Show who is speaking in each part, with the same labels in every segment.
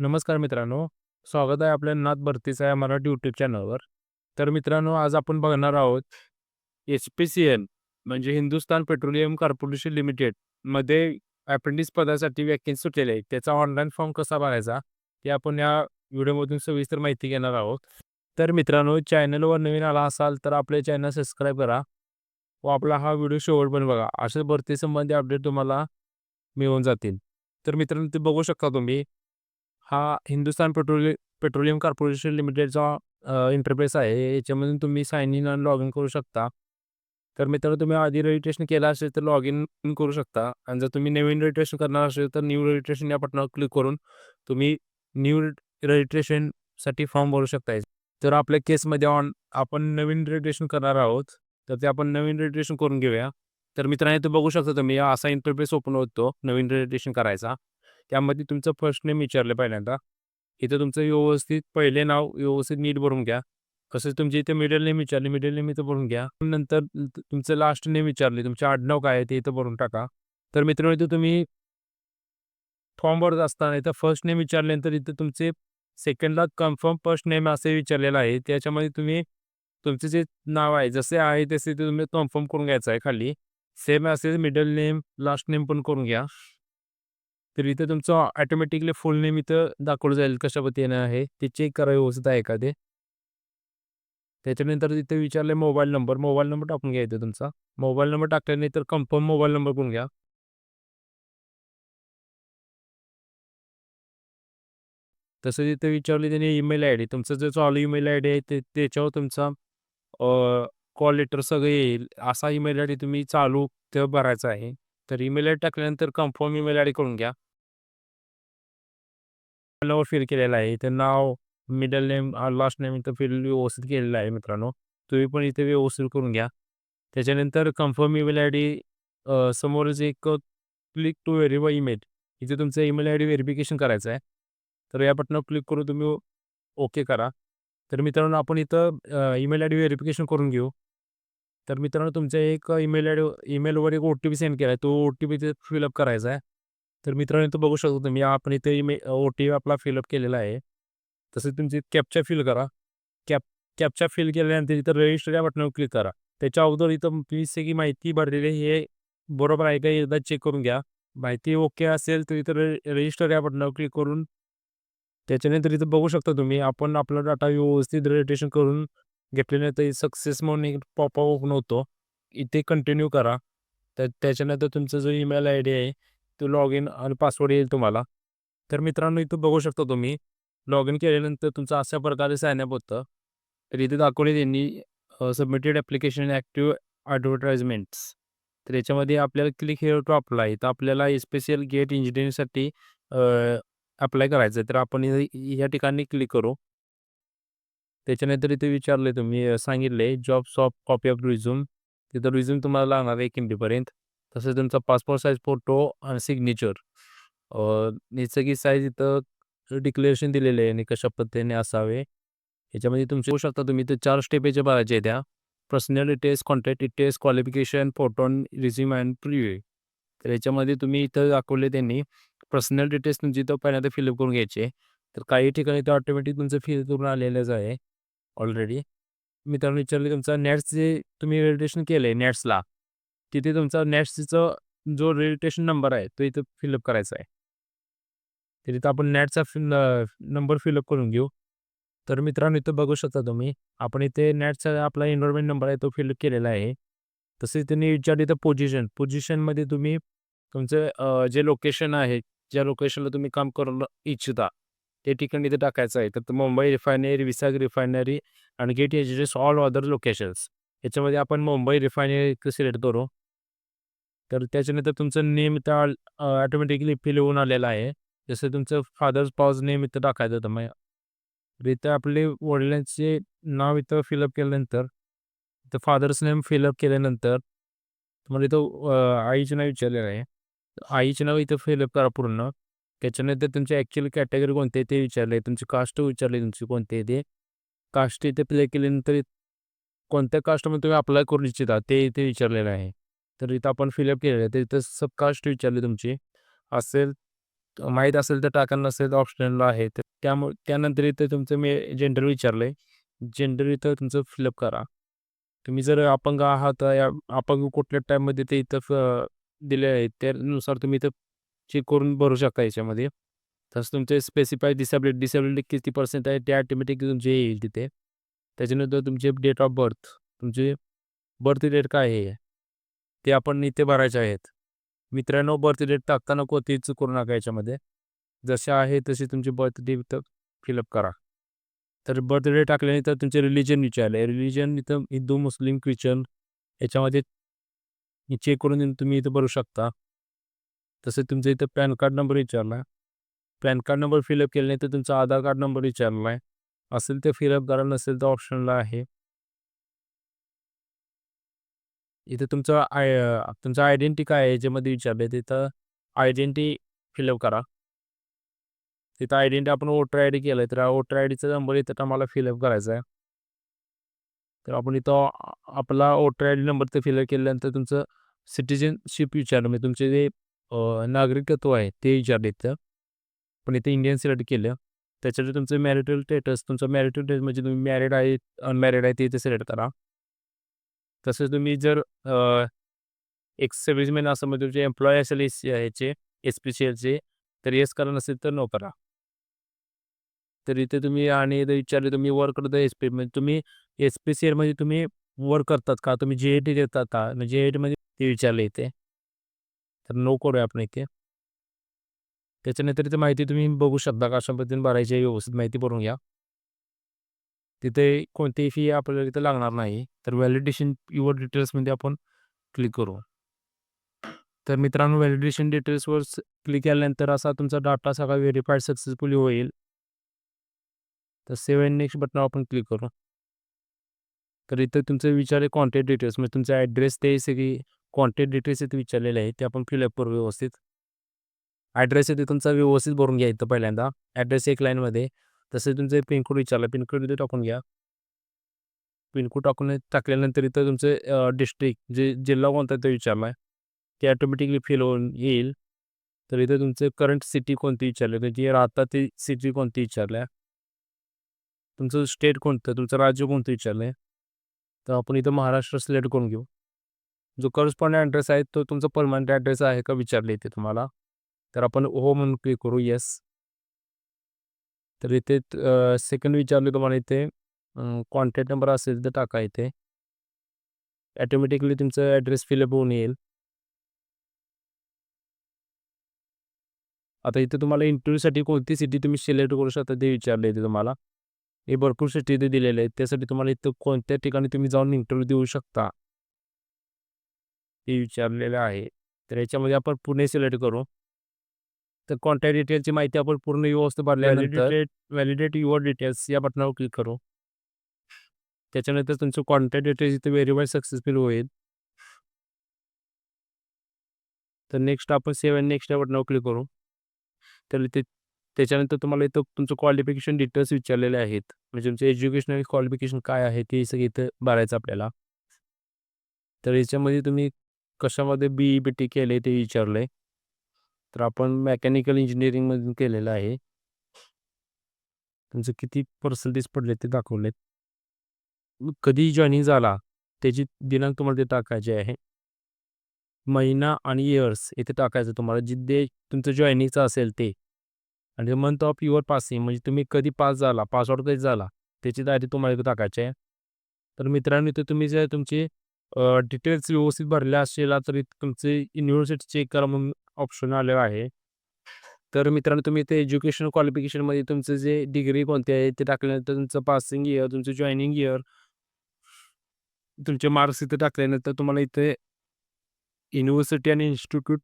Speaker 1: नमस्कार मित्रांनो. स्वागत आहे आपल्या नाथ भरतीचा या मराठी यूट्यूब चॅनलवर. तर मित्रांनो, आज आपण बघणार आहोत एच-पी-सी-एल म्हणजे हिंदुस्थान पेट्रोलियम कॉर्पोरेशन लिमिटेडमध्ये अप्रेंटिस पदासाठी व्हॅकन्सी सुटलेली आहे. त्याचा ऑनलाईन फॉर्म कसा भरायचा, ते आपण या व्हिडिओमधून सविस्तर माहिती घेणार आहोत. तर मित्रांनो, चॅनलवर नवीन आला असाल तर आपले चॅनल सबस्क्राईब करा व आपला हा व्हिडिओ शेवट पण बघा. अशा भरतीसंबंधी अपडेट तुम्हाला मिळून जातील. तर मित्रांनो, ते बघू शकता तुम्ही हा हिंदुस्थान पेट्रोलियम पेट्रोलियम कॉर्पोरेशन लिमिटेडचा इंटरफेस आहे. याच्यामधून तुम्ही साईन इन आणि लॉग इन करू शकता. तर मित्रांनो, तुम्ही आधी रजिस्ट्रेशन केलं असेल तर लॉग इन करू शकता आणि जर तुम्ही नवीन रजिस्ट्रेशन करणार असेल तर न्यू रजिस्ट्रेशन या बटनावर क्लिक करून तुम्ही न्यू रजिस्ट्रेशनसाठी फॉर्म भरू शकता. तर आपल्या केसमध्ये ऑन आपण नवीन रजिस्ट्रेशन करणार आहोत. तर ते आपण नवीन रजिस्ट्रेशन करून घेऊया. तर मित्रांनो, इथे बघू शकता तुम्ही असा इंटरफेस ओपन होतो नवीन रजिस्ट्रेशन करायचा. त्यामध्ये तुमचं फर्स्ट नेम विचारलं पहिल्यांदा. इथं तुमचं व्यवस्थित पहिले नाव व्यवस्थित नीट भरून घ्या. तसेच तुमचे इथे मिडल नेम विचारले, मिडल नेम इथं भरून घ्या. नंतर तुमचं लास्ट नेम विचारले, तुमचे आडनाव काय आहे ते इथं भरून टाका. तर मित्रांनो, इथं तुम्ही फॉर्म भरत असताना इथं फर्स्ट नेम विचारल्यानंतर इथं तुमचे सेकंडला कन्फर्म फर्स्ट नेम असे विचारलेलं आहे. त्याच्यामध्ये तुम्ही तुमचे जे नाव आहे जसे आहे तसे ते तुम्ही कन्फर्म करून घ्यायचं आहे खाली. सेम असेल मिडल नेम, लास्ट नेम पण करून घ्या. तर इथं तुमचं ऑटोमॅटिकली फुल नेम इथं दाखवलं जाईल कशा येणं आहे ते चेक करा व्यवस्थित आहे का ते. त्याच्यानंतर इथे विचारले मोबाईल नंबर, मोबाईल नंबर टाकून घ्या इथं तुमचा. मोबाईल नंबर टाकल्यानंतर कन्फर्म मोबाईल नंबर करून घ्या. तसंच इथे विचारले त्याने ईमेल आयडी तुमचं जे चालू ईमेल आयडी आहे ते त्याच्यावर तुमचा कॉल लेटर सगळं येईल असा ईमेल आयडी तुम्ही चालू ते भरायचा आहे. तर ईमेल आयडी टाकल्यानंतर कन्फर्म ईमेल आयडी करून घ्या. नाव फिल केलेलं आहे. इथे नाव, मिडल नेम, लास्ट नेम इथं फिल व्यवस्थित केलेलं आहे मित्रांनो. तुम्ही पण इथे व्यवस्थित करून घ्या. त्याच्यानंतर कन्फर्म ईमेल आय डी समोरच एक क्लिक टू व्हेरीफाय ईमेल इथे तुमचं ईमेल आय डी व्हेरिफिकेशन करायचं आहे. तर या बटनावर क्लिक करून तुम्ही ओके करा. तर मित्रांनो, आपण इथं ईमेल आय डी व्हेरिफिकेशन करून घेऊ. तर मित्रांनो, तुमच्या एक ईमेल आयडी ईमेलवर एक ओ-टी-पी सेंड केला आहे. तो ओ-टी-पी इथे फिलअप करायचा आहे. तर मित्रांनो, इथं बघू शकतो तुम्ही आपण इथे ईमेल ओ-टी-पी आपला फिलअप केलेला आहे. तसेच तुमची कॅप्चा फिल करा. कॅप कॅप्चा फिल केल्यानंतर इथं रजिस्टर या बटनावर क्लिक करा. त्याच्या अगोदर इथं वीस की माहिती भरलेली हे बरोबर आहे का एकदा चेक करून घ्या. माहिती ओके असेल तर इथं रजिस्टर या बटनावर क्लिक करून त्याच्यानंतर इथं बघू शकता तुम्ही आपण आपला डाटा व्यवस्थित रजिस्ट्रेशन करून घेतल्यानंतर सक्सेस म्हणून एक पॉपअप ओपन होतो. इथे कंटिन्यू करा. तर त्याच्यानंतर तुमचा जो ईमेल आय डी आहे तो लॉग इन आणि पासवर्ड येईल तुम्हाला. तर मित्रांनो, इथं बघू शकता तुम्ही लॉग इन केल्यानंतर तुमचं अशा प्रकारे सायनअप होतं. तर इथे दाखवले त्यांनी सबमिटेड ॲप्लिकेशन ॲक्टिव्ह ॲडव्हर्टाइजमेंट्स. तर याच्यामध्ये आपल्याला क्लिक हिअर टू अप्लाय तर आपल्याला स्पेशल गेट इंजिनिअरिंगसाठी अप्लाय करायचं आहे. तर आपण या ठिकाणी क्लिक करू. त्याच्यानंतर इथे विचारले तुम्ही सांगितले job soft copy of resume. तिथं रिझ्यूम तुम्हाला लागणार आहे 1 एमबीपर्यंत. तसंच तुमचा पासपोर्ट साईज फोटो आणि सिग्नेचर. याची साईज इथं डिक्लेरेशन दिलेले आहे आणि कशा पद्धतीने असावे. याच्यामध्ये तुमचे होऊ शकता तुम्ही ते चार स्टेप याच्या भरायचे द्या त्या. Personal details, contact details, qualification, photo, resume and preview. तर याच्यामध्ये तुम्ही इथं दाखवले त्यांनी पर्सनल डिटेल्स तुमची इथं पहिल्यांदा फिलअप करून घ्यायचे. तर काही ठिकाणी ते ऑटोमॅटिक तुमचं फिल करून आलेलंच आहे ऑलरेडी. मित्रांनो, विचारले तुमचं नॅट्स जे तुम्ही रजिस्ट्रेशन केलंय नेट्सला, तिथे तुमचा नॅट्सचा जो रजिस्ट्रेशन नंबर आहे तो इथं फिलअप करायचा आहे. तर इथं आपण नेटचा नंबर फिलअप करून घेऊ. तर मित्रांनो, इथं बघू शकता तुम्ही आपण इथे नेटचा आपला एनरोलमेंट नंबर आहे तो फिलअप केलेला आहे. तसेच त्यांनी विचारले इथं पोझिशन. पोझिशनमध्ये तुम्ही तुमचं जे लोकेशन आहे, ज्या लोकेशनला तुम्ही काम करू इच्छिता ते ठिकाणी इथे टाकायचं आहे. तर मुंबई रिफायनरी, विसाग रिफायनरी आणि गेट एजेस ऑल अदर लोकेशन्स. याच्यामध्ये आपण मुंबई रिफायनरी सिलेक्ट करू. तर त्याच्यानंतर तुमचं नेम इथं ऑटोमॅटिकली फिल होऊन आलेलं आहे. जसं तुमचं फादर्स स्पाउस नेम इथं टाकायचं तुम्ही. इथं आपले वडिलांचे नाव इथं फिलअप केल्यानंतर इथं फादर्स नेम फिलअप केल्यानंतर तुम्हाला इथं आईचे नाव विचारलेलं आहे. आईचे नाव इथं फिलअप करा पूर्ण. त्याच्यानंतर तुमची ॲक्च्युअल कॅटेगरी कोणती आहे ते विचारले. तुमची कास्ट विचारली तुमची कोणती आहे ते. कास्ट इथे प्ले केल्यानंतर कोणत्या कास्टमध्ये तुम्ही अप्लाय करू इच्छिता ते इथे विचारलेलं आहे. तर इथं आपण फिलअप केलेलं आहे. तर इथं सब कास्ट विचारली तुमची असेल माहीत असेल तर टाका नसेल तर ऑप्शनल आहे तर त्यामुळे त्यानंतर इथं तुमचं मी जेंडर विचारलं आहे जेंडर इथं तुमचं फिलअप करा तुम्ही जर अपंग आहात या अपंग कुठल्या टाईममध्ये ते इथं दिले आहे त्यानुसार तुम्ही इथं चेक करून भरू शकता याच्यामध्ये. तसं तुमचे स्पेसिफाय डिसेबिलिटी डिसेबिलिटी किती पर्सेंट आहे ते ॲटोमॅटिकली तुमचे येईल तिथे. त्याच्यानंतर तुमचे डेट ऑफ बर्थ तुमचे बर्थ डेट काय आहे ते आपण इथे भरायचे आहेत. मित्रांनो बर्थ डेट टाकताना कोणतीही चूक करू नका याच्यामध्ये. जसे आहे तसे तुमची बर्थ डेट फिलअप करा. तर बर्थ डेट टाकल्यानंतर तुमचे रिलिजन विचारले. रिलिजन इथं हिंदू मुस्लिम ख्रिश्चन याच्यामध्ये चेक करून तुम्ही इथं भरू शकता. तसं तुमचं इथं पॅन कार्ड नंबर विचारला आहे पॅन कार्ड नंबर फिलअप तर तुमचा आधार कार्ड नंबर विचारला आहे असेल ते फिलअप करा नसेल तर ऑप्शनला आहे. इथं तुमचं आय तुमचं आयडेंटिटी काय आहे याच्यामध्ये विचारलं आहे तिथं आयडेंटिटी फिलअप करा. तिथं आयडेंटिटी आपण वोटर आय डी केलं आहे तर वोटर आय डीचा नंबर इथं आम्हाला फिलअप करायचा आहे. तर आपण इथं आपला वोटर आय डी नंबर ते फिलअप केल्यानंतर तुमचं सिटिजनशिप विचारलं. म्हणजे तुमचे जे नागरिकत्व आहे ते विचारले इथं. पण इथे इंडियन सिलेक्ट केलं. त्याच्यासाठी तुमचं मॅरिटल स्टेटस तुमचं मॅरिटल स्टेटस म्हणजे तुम्ही मॅरिड आहे अनमॅरिड आहे ते इथे सिलेक्ट करा. तसंच तुम्ही जर एक्स सर्व्हिसमॅन असं म्हणजे तुमचे एम्प्लॉय असेल एस ह्याचे एस पी सी एलचे तर येस करा नसेल तर नो करा. तर इथे तुम्ही आणि विचारले तुम्ही वर्क करता एस पी म्हणजे तुम्ही एस पी सी एलमध्ये तुम्ही वर्क करतात का? तुम्ही जे ए टी देतात का? म्हणजे जे ए टीमध्ये ते विचारले इथे. तर नो करूया आपण इथे. त्याच्यानंतर इथे माहिती तुम्ही बघू शकता कशा पद्धतीने भरायची आहे व्यवस्थित माहिती भरून घ्या. तिथे कोणतीही फी आपल्याला इथे लागणार नाही. तर व्हॅलिडेशन युअर डिटेल्समध्ये आपण क्लिक करू. तर मित्रांनो व्हॅलिडेशन डिटेल्सवर क्लिक केल्यानंतर असा तुमचा डाटा सगळा व्हेरीफाईड सक्सेसफुली होईल. तर सेव्ह अँड नेक्स्ट बटन आपण क्लिक करू. तर इथं तुमचं आहे कॉन्टॅक्ट डिटेल्स म्हणजे तुमचा ॲड्रेस ते सगळी कॉन्टॅक्ट डिटेल्स इथे विचारलेले आहे ते आपण फिलअप करू व्यवस्थित. ॲड्रेस इथे तुमचा व्यवस्थित भरून घ्या इथं पहिल्यांदा. ॲड्रेस एक लाईनमध्ये तसे तुमचे पिनकोड विचारला पिनकोड इथे टाकून घ्या. पिनकोड टाकून टाकल्यानंतर इथं तुमचं डिस्ट्रिक्ट जे जिल्हा कोणता तो विचारला आहे ते ॲटोमॅटिकली फिल होऊन येईल. तर इथं तुमचं करंट सिटी कोणती विचारली? तर जी राहता ती सिटी कोणती विचारल्या? तुमचं स्टेट कोणतं? तुमचं राज्य कोणतं विचारलं आहे तर आपण इथं महाराष्ट्र सिलेक्ट करून घेऊ. जो करस्पॉन्डंट ॲड्रेस आहे तो तुमचा परमनंट ॲड्रेस आहे का विचारले इथे तुम्हाला? तर आपण हो म्हणून क्लिक करू येस तर इथे सेकंड विचारले तुम्हाला इथे कॉन्टॅक्ट नंबर असेल तर टाका इथे. ॲटोमॅटिकली तुमचं ॲड्रेस फिलअप होऊन येईल. आता इथे तुम्हाला इंटरव्ह्यूसाठी कोणती सिटी तुम्ही सिलेक्ट करू शकता ते विचारले इथे तुम्हाला. हे भरपूर सिटी इथे दिलेले आहेत. त्यासाठी तुम्हाला इथं कोणत्या ठिकाणी तुम्ही जाऊन इंटरव्ह्यू देऊ शकता. ते विचारलेलं आहे. तर याच्यामध्ये आपण पुणे सिलेक्ट करू. तर कॉन्टॅक्ट डिटेलची माहिती आपण पूर्ण व्यवस्थित भरल्यानंतर व्हॅलिडेट युअर डिटेल्स या बटनावर क्लिक करू. त्याच्यानंतर तुमचं कॉन्टॅक्ट डिटेल्स इथे व्हेरीफाय सक्सेसफुल होईल. तर नेक्स्ट आपण सेवन नेक्स्ट या बटनावर क्लिक करू. तर इथे त्याच्यानंतर तुम्हाला इथं तुमचं क्वालिफिकेशन डिटेल्स विचारलेले आहेत. म्हणजे तुमचं एज्युकेशनल क्वालिफिकेशन काय आहे ते सगळं इथं भरायचं आपल्याला. तर याच्यामध्ये तुम्ही कशामध्ये बी ई बी टी केले ते विचारलं आहे तर आपण मेकॅनिकल इंजिनिअरिंगमधून केलेलं आहे. तुमचं किती पर्सेंटेज पडले ते दाखवलेत. कधी जॉईनिंग झाला त्याची दिनांक तुम्हाला ते टाकायचे आहे. महिना आणि इयर्स इथे टाकायचं तुम्हाला जिथे तुमचं जॉईनिंगचं असेल ते. आणि मंथ ऑफ युअर पासिंग म्हणजे तुम्ही कधी पास झाला पासआउट कधी झाला त्याची तारीख तुम्हाला इथे टाकायची आहे. तर मित्रांनो इथे तुम्ही जर तुमचे डिटेल्स व्यवस्थित भरले असेल तर तुमचे युनिव्हर्सिटी चेक करा म्हणून ऑप्शन आलेलं आहे. तर मित्रांनो तुम्ही इथे एज्युकेशन क्वालिफिकेशनमध्ये तुमचं जे डिग्री कोणती आहे ते टाकल्यानंतर तुमचं पासिंग इयर तुमचं जॉईनिंग इयर तुमचे मार्क्स इथे टाकल्यानंतर तुम्हाला इथे युनिव्हर्सिटी आणि इन्स्टिट्यूट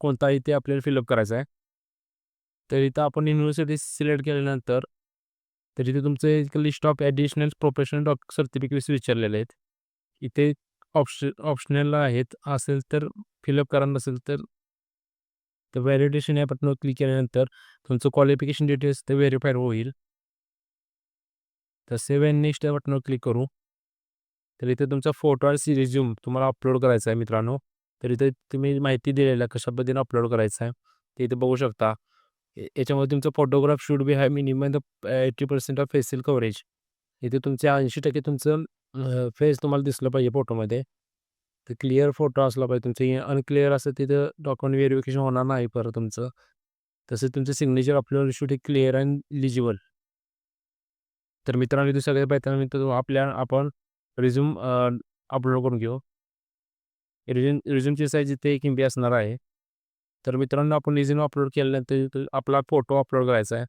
Speaker 1: कोणता आहे ते आपल्याला फिलअप करायचं आहे. तर इथं आपण युनिव्हर्सिटी सिलेक्ट केल्यानंतर तर इथे तुमचं एक list of additional professional doctor certificates विचारलेले आहेत. इथे ऑप्शन ऑप्शनल आहेत असेल तर फिलअप करा नसेल तर तर व्हॅलिडेशन या बटनवर क्लिक केल्यानंतर तुमचं क्वालिफिकेशन डिटेल्स ते व्हेरीफाईड होईल. तर सेव्ह अँड नेक्स्ट या बटनवर क्लिक करू. तर इथे तुमचा फोटो आणि रिझ्यूम तुम्हाला अपलोड करायचा आहे मित्रांनो. तर इथे तुम्ही माहिती दिलेल्या कशा पद्धतीने अपलोड करायचं आहे. ते इथे बघू शकता. याच्यामध्ये तुमचं फोटोग्राफ शूट बी आहे minimum the eighty percent of facial coverage इथे तुमचे ऐंशी टक्के तुमचं फेस तुम्हाला दिसलं पाहिजे फोटोमध्ये. तर क्लिअर फोटो असला पाहिजे तुमचं. अनक्लिअर असं तिथं डॉक्युमेंट व्हेरिफिकेशन होणार नाही परत तुमचं. तसं तुमचं सिग्नेचर अपलोड शूट हे क्लिअर अँड लिजिबल. तर मित्रांनो तू सगळ्यात पाहिजे मित्र आपल्या आपण रिझ्यूम अपलोड करून घेऊ. रिझ्यूम रिझ्यूमची साईज इथे एक एम बी असणार आहे. तर मित्रांनो आपण रिझ्यूम अपलोड केल्यानंतर आपला फोटो अपलोड करायचा आहे.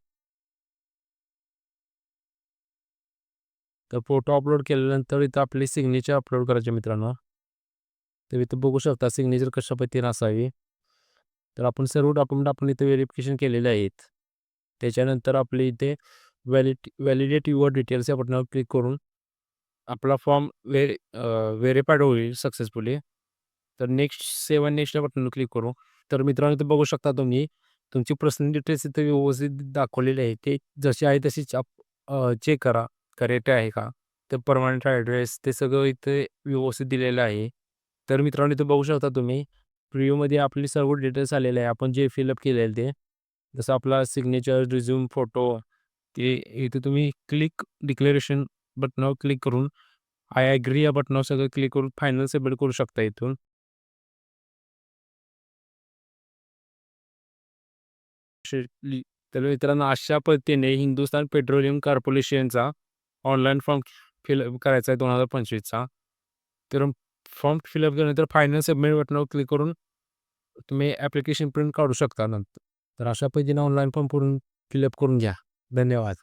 Speaker 1: तर फोटो अपलोड केल्यानंतर इथं आपली सिग्नेचर अपलोड करायचे मित्रांनो. तर इथं बघू शकता सिग्नेचर कशा पद्धतीने असावी. तर आपण सर्व डॉक्युमेंट आपण इथे व्हेरिफिकेशन केलेले आहेत. त्याच्यानंतर आपले इथे व्हॅलिड व्हॅलिडेट युअर डिटेल्स या बटनावर क्लिक करून आपला फॉर्म व्हेरी व्हेरीफाईड होईल सक्सेसफुली तर नेक्स्ट सेवन नेक्स्ट या बटनवर क्लिक करू. तर मित्रांनो इथे बघू शकता तुम्ही तुमची पर्सनल डिटेल्स इथे व्यवस्थित दाखवलेले आहे. ते जसे आहे तशी चेक करा. करेक्ट आहे का? ते परमनंट ॲड्रेस ते सगळं इथे व्यवस्थित दिलेलं आहे. तर मित्रांनो इथे बघू शकता तुम्ही प्रिव्ह्यूमध्ये आपले सर्व डिटेल्स आलेले आहे. आपण जे फिलअप केलेलं ते जसं आपला सिग्नेचर रिझ्यूम फोटो ते इथे तुम्ही क्लिक डिक्लेरेशन बटनावर क्लिक करून आय ॲग्री या बटनावर सगळं क्लिक करून फायनल सबमिट करू शकता इथून. तर मित्रांनो अशा पद्धतीने हिंदुस्थान पेट्रोलियम कॉर्पोरेशनचा ऑनलाईन फॉर्म फिलअप करायचा आहे दोन हजार पंचवीसचा. तर फॉर्म फिलअप केल्यानंतर फायनल सबमिट बटनावर क्लिक करून तुम्ही ॲप्लिकेशन प्रिंट काढू शकता नंतर. तर अशा पद्धतीने ऑनलाईन फॉर्म करून फिलअप करून घ्या. धन्यवाद.